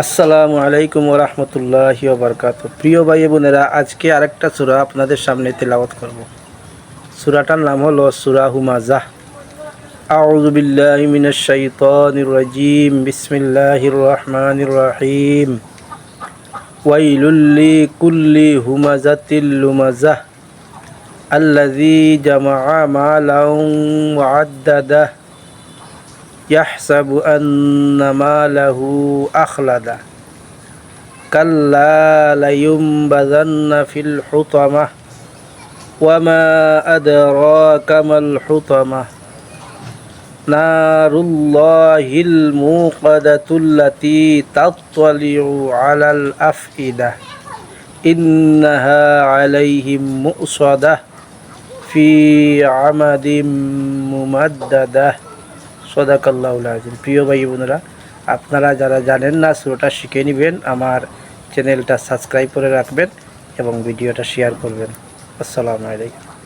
আসসালামু আলাইকুম রহমতুল্লাহি বারকাত প্রিয় ভাই বোনেরা, আজকে আরেকটা সুরা আপনাদের সামনে তেলাওয়াত করব। সুরাটার নাম হলো সূরা হুমাজাহ। রাজিম। বিসমিল্লাহির রহমানির রহিম। ওয়াইলুল লিকুল্লি হুমাজাতিল লুমাজাহ। আল্লাযী জামাআ মালান ওয়া'আদ্দাদাহ يحسب أن ماله أخلده كلا لينبذن في الحطمة. وما أدراك ما الحطمة. نار الله الموقدة التي تطلع على الأفئدة. إنها عليهم مؤصدة في عمد ممددة. সদাকাল্লাহুল আজিম প্রিয় ভাই বোনেরা, আপনারা যারা জানেন না সুরোটা শিখে নেবেন, আমার চ্যানেলটা সাবস্ক্রাইব করে রাখবেন এবং ভিডিওটা শেয়ার করবেন। আসসালামু আলাইকুম।